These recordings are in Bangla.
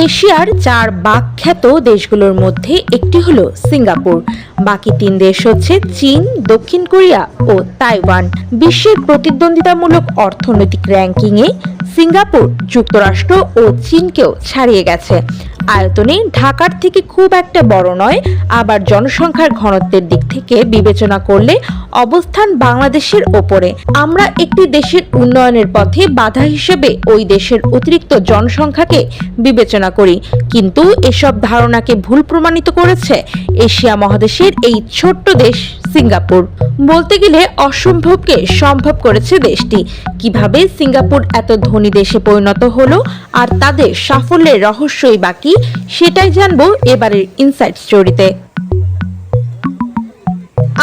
এশিয়ার চার বাকখ্যাত দেশগুলোর মধ্যে একটি হলো সিঙ্গাপুর। বাকি তিন দেশ হচ্ছে চীন, দক্ষিণ কোরিয়া ও তাইওয়ান। বিশ্বের প্রতিদ্বন্দ্বিতামূলক অর্থনৈতিক র্যাঙ্কিংয়ে সিঙ্গাপুর যুক্তরাষ্ট্র ও চীনকেও ছাড়িয়ে গেছে। আয়তনে ঢাকার থেকে খুব একটা বড় নয়, আবার জনসংখ্যার ঘনত্বের দিক থেকে বিবেচনা করলে অবস্থান বাংলাদেশের ওপরে। আমরা একটি দেশের উন্নয়নের পথে বাধা হিসেবে ওই দেশের অতিরিক্ত জনসংখ্যাকে বিবেচনা করি। কিন্তু এসব ধারণাকে ভুল প্রমাণিত করেছে এশিয়া মহাদেশের এই ছোট্ট দেশ সিঙ্গাপুর। বলতে গেলে অসম্ভবকে সম্ভব করেছে দেশটি। কীভাবে সিঙ্গাপুর এত ধনী দেশে পরিণত হলো আর তাদের সাফল্যের রহস্যই বাকি সেটাই জানব এবারের ইনসাইট স্টোরিতে।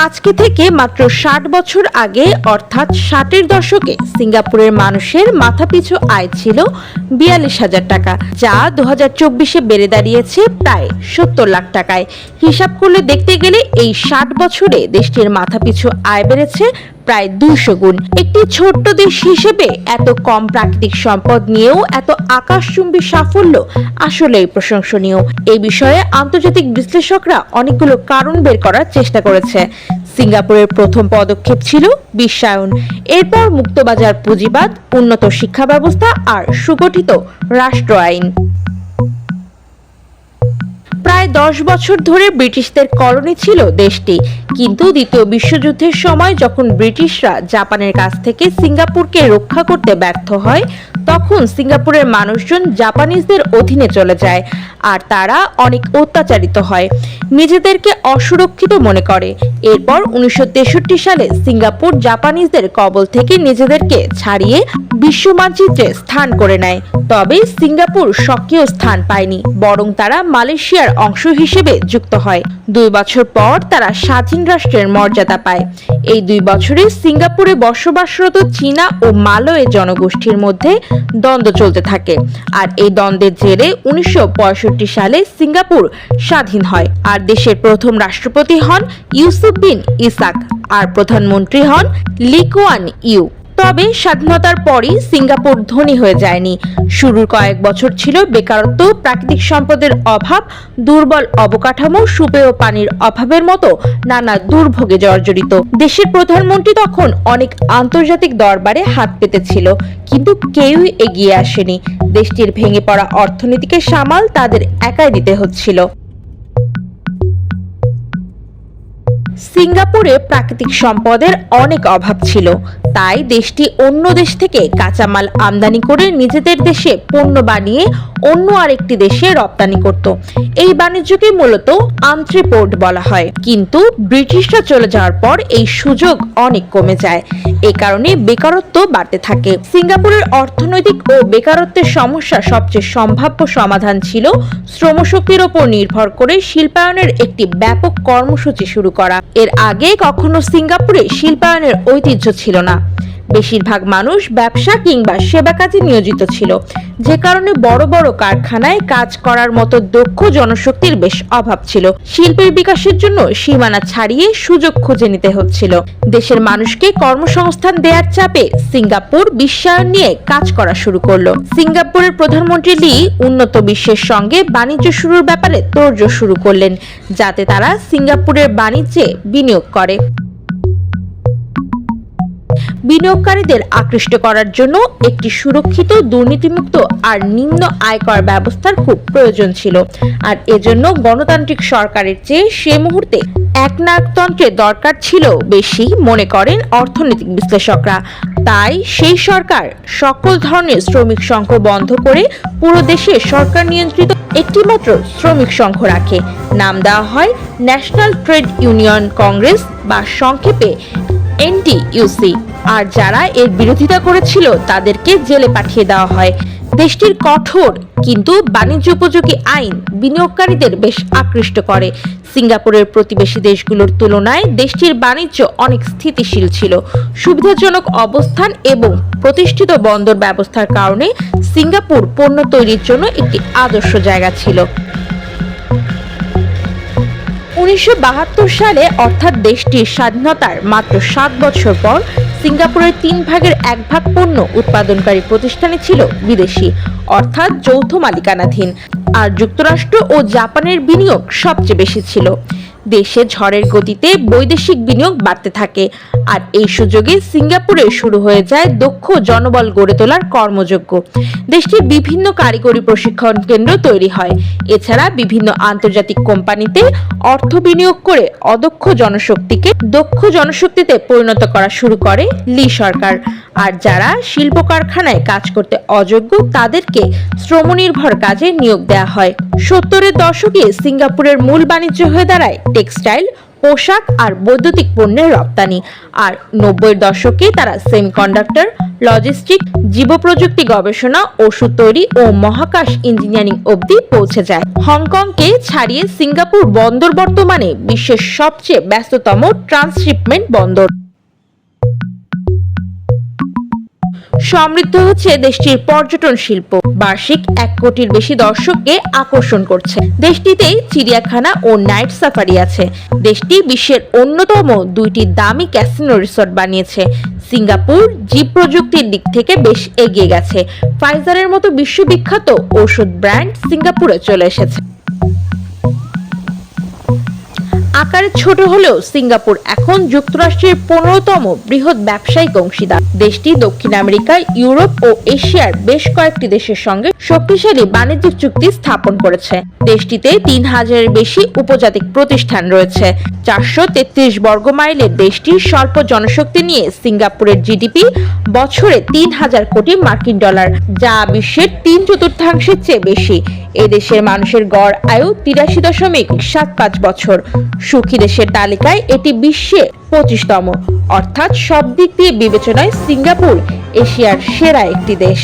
আজকে থেকে মাত্র ষাট বছর আগে, অর্থাৎ ষাটের দশকে, সিঙ্গাপুরের মানুষের মাথাপিছু আয় ছিল বিয়াল্লিশ হাজার টাকা, যা দু হাজার চব্বিশে বেড়ে দাঁড়িয়েছে প্রায় সত্তর লাখ টাকায়। হিসাব করলে দেখতে গেলে এই ষাট বছরে দেশটির মাথাপিছু আয় বেড়েছে প্রায় দুইশো গুণ। একটি ছোট্ট দেশ হিসেবে এত কম প্রাকৃতিক সম্পদ নিয়েও এত আকাশচুম্বী সাফল্য আসলেই প্রশংসনীয়। এই বিষয়ে আন্তর্জাতিক বিশ্লেষকরা অনেকগুলো কারণ বের করার চেষ্টা করেছে। সিঙ্গাপুরের প্রথম পদক্ষেপ ছিল বিশ্বায়ন। এরপর মুক্তবাজার পুঁজিবাদ, উন্নত শিক্ষা ব্যবস্থা আর সুগঠিত রাষ্ট্র আইন। প্রায় দশ বছর ধরে ব্রিটিশদের কলোনি ছিল দেশটি। কিন্তু দ্বিতীয় বিশ্বযুদ্ধের সময় যখন ব্রিটিশরা জাপানের কাছ থেকে সিঙ্গাপুরকে রক্ষা করতে ব্যর্থ হয়, তখন সিঙ্গাপুরের মানুষজন জাপানিজদের অধীনে চলে যায়। আর তারা অনেক অত্যাচারিত হয়। নিজেদেরকে অসুরক্ষিত মনে করে। এরপর উনিশশো তেষট্টি সালে সিঙ্গাপুর জাপানিজদের কবল থেকে নিজেদেরকে ছাড়িয়ে বিশ্ব মানচিত্রে স্থান করে নেয়। তবে সিঙ্গাপুর সক্রিয় স্থান পায়নি, বরং তারা মালয়েশিয়ার অংশ হিসেবে যুক্ত হয়। দুই বছর পর তারা স্বাধীন রাষ্ট্রের মর্যাদা পায়। এই দুই বছরে সিঙ্গাপুরে বসবাসরত চীনা ও মালয় জনগোষ্ঠীর মধ্যে দ্বন্দ্ব চলতে থাকে। আর এই দ্বন্দ্বের জেরে উনিশশো পঁয়ষট্টি সালে সিঙ্গাপুর স্বাধীন হয়। আর দেশের প্রথম রাষ্ট্রপতি হন ইউসুফ বিন ইসাক। আর প্রধানমন্ত্রী হন লিকুয়ান ইউ। তবে স্বাধীনতার পরই সিঙ্গাপুর ধনী হয়ে যায়নি। শুরুর কয়েক বছর ছিল বেকারত্ব, প্রাকৃতিক সম্পদের অভাব, দুর্বল অবকাঠামো, সুপেয় পানির অভাবের মতো নানা দুর্ভোগে জর্জরিত। দেশের প্রধানমন্ত্রী তখন অনেক আন্তর্জাতিক দরবারে হাত পেতেছিল, কিন্তু কেউই এগিয়ে আসেনি। দেশটির ভেঙে পড়া অর্থনীতিকে সামাল তাদের একাই দিতে হচ্ছিল। সিঙ্গাপুরে প্রাকৃতিক সম্পদের অনেক অভাব ছিল। তাই দেশটি অন্য দেশ থেকে কাঁচামাল আমদানি করে নিজেদের দেশে পণ্য বানিয়ে অন্য আরেকটি দেশে রপ্তানি করত। এই বাণিজ্যকে মূলত আন্ত্রিপোর্ট বলা হয়। কিন্তু ব্রিটিশরা চলে যাওয়ার পর এই সুযোগ অনেক কমে যায়। এ কারণে বেকারত্ব বাড়তে থাকে। সিঙ্গাপুরের অর্থনৈতিক ও বেকারত্বের সমস্যা সবচেয়ে সম্ভাব্য সমাধান ছিল শ্রমশক্তির ওপর নির্ভর করে শিল্পায়নের একটি ব্যাপক কর্মসূচি শুরু করা। এর আগে কখনো সিঙ্গাপুরে শিল্পায়নের ঐতিহ্য ছিল না। বেশিরভাগ মানুষ ব্যবসা কিংবা সেবা কাজে নিয়োজিত ছিল। যে কারণে বড় বড় কারখানায় কাজ করার মতো দক্ষ জনশক্তির বেশ অভাব ছিল। শিল্পের বিকাশের জন্য সীমানা ছাড়িয়ে সুযোগ খুঁজে নিতে হচ্ছিল। দেশের মানুষকে কর্মসংস্থান দেওয়ার চাপে সিঙ্গাপুর বিশ্বায়ন নিয়ে কাজ করা শুরু করল। সিঙ্গাপুরের প্রধানমন্ত্রী লি উন্নত বিশ্বের সঙ্গে বাণিজ্য শুরুর ব্যাপারে তোড়জোড় শুরু করলেন, যাতে তারা সিঙ্গাপুরের বাণিজ্যে বিনিয়োগ করে। বিনিয়োগকারীদের আকৃষ্ট করার জন্য একটি সুরক্ষিত, দুর্নীতিমুক্ত আর নিম্ন আয়কর ব্যবস্থার খুব প্রয়োজন ছিল। আর এজন্য গণতান্ত্রিক সরকারের চেয়ে সে মুহূর্তে একনায়কতন্ত্রের দরকার ছিল বেশি, মনে করেন অর্থনৈতিক বিশ্লেষকরা। তাই সেই সরকার সকল ধরনের শ্রমিক সংঘ বন্ধ করে পুরো দেশে সরকার নিয়ন্ত্রিত একটিমাত্র শ্রমিক সংঘ রাখে। নাম দেওয়া হয় ন্যাশনাল ট্রেড ইউনিয়ন কংগ্রেস বা সংক্ষেপে এনটিইউসি। আর যারা এর বিরোধিতা করেছিল, তাদেরকে জেলে পাঠিয়ে দেওয়া হয়। দেশটির কঠোর কিন্তু বাণিজ্য উপযোগী আইন বিনিয়োগকারীদের বেশ আকৃষ্ট করে। সিঙ্গাপুরের প্রতিবেশী দেশগুলোর তুলনায় দেশটির বাণিজ্য অনেক স্থিতিশীল ছিল। সুবিধাজনক অবস্থান এবং প্রতিষ্ঠিত বন্দর ব্যবস্থার কারণে সিঙ্গাপুর পণ্য তৈরির জন্য একটি আদর্শ জায়গা ছিল। উনিশশো সালে অর্থাৎ দেশটির স্বাধীনতার মাত্র সাত বছর পর সিঙ্গাপুরের তিন ভাগের এক ভাগ পণ্য উৎপাদনকারী প্রতিষ্ঠানে ছিল বিদেশি, অর্থাৎ যৌথ মালিকানাধীন। আর যুক্তরাষ্ট্র ও জাপানের বিনিয়োগ সবচেয়ে বেশি ছিল। দেশে ঝড়ের গতিতে বৈদেশিক বিনিয়োগ বাড়তে থাকে। আর এই সুযোগে সিঙ্গাপুরে শুরু হয়ে যায় দক্ষ জনবল গড়ে তোলার কর্মযোগ্য দেশটির বিভিন্ন কারিগরি প্রশিক্ষণ কেন্দ্র তৈরি হয়। এছাড়া বিভিন্ন আন্তর্জাতিক কোম্পানিতে অর্থ বিনিয়োগ করে অদক্ষ জনশক্তিকে দক্ষ জনশক্তিতে পরিণত করা শুরু করে লি সরকার। আর যারা শিল্প কারখানায় কাজ করতে অযোগ্য, তাদেরকে শ্রমনির্ভর কাজে নিয়োগ দেওয়া হয়। সত্তরের দশকে সিঙ্গাপুরের মূল বাণিজ্য হয়ে দাঁড়ায় টেক্সটাইল, পোশাক আর বৈদ্যুতিক পণ্যের রপ্তানি। আর নব্বইয়ের দশকে তারা সেমিকন্ডাক্টর, লজিস্টিক, জীবপ্রযুক্তি গবেষণা, ওষুধ তৈরি ও মহাকাশ ইঞ্জিনিয়ারিং অবধি পৌঁছে যায়। হংকংকে ছাড়িয়ে সিঙ্গাপুর বন্দর বর্তমানে বিশ্বের সবচেয়ে ব্যস্ততম ট্রান্সশিপমেন্ট বন্দর। সমৃদ্ধ হচ্ছে দেশটির পর্যটন শিল্প। বার্ষিক এক কোটির বেশি দর্শককে আকর্ষণ করছে। দেশটিতে চিড়িয়াখানা ও নাইট সাফারি আছে। দেশটি বিশ্বের অন্যতম দুইটি দামি ক্যাসিনো রিসোর্ট বানিয়েছে। সিঙ্গাপুর জীব প্রযুক্তির দিক থেকে বেশ এগিয়ে গেছে। ফাইজারের মতো বিশ্ববিখ্যাত ওষুধ ব্র্যান্ড সিঙ্গাপুরে চলে এসেছে। আকারে ছোট হলেও সিঙ্গাপুর এখন যুক্তরাষ্ট্রের পনেরোতম বৃহৎ ব্যবসায়িক অংশীদার। দেশটি দক্ষিণ আমেরিকা ইউরোপ ও এশিয়ার বেশ কয়েকটি দেশের সঙ্গে শক্তিশালী বাণিজ্যিক চুক্তি স্থাপন করেছে। দেশটিতে তিন হাজারের বেশি উপজাতিক প্রতিষ্ঠান রয়েছে। চারশো তেত্রিশ বর্গ মাইলের দেশটির স্বল্প জনশক্তি নিয়ে সিঙ্গাপুরের জিডিপি বছরে তিন হাজার কোটি মার্কিন ডলার, যা বিশ্বের তিন চতুর্থাংশের চেয়ে বেশি। এদেশের মানুষের গড় আয়ু তিরাশি দশমিক সাত পাঁচ বছর। সুখী দেশের তালিকায় এটি বিশ্বে পঁচিশতম। অর্থাৎ সব দিক দিয়ে বিবেচনায় সিঙ্গাপুর এশিয়ার সেরা একটি দেশ।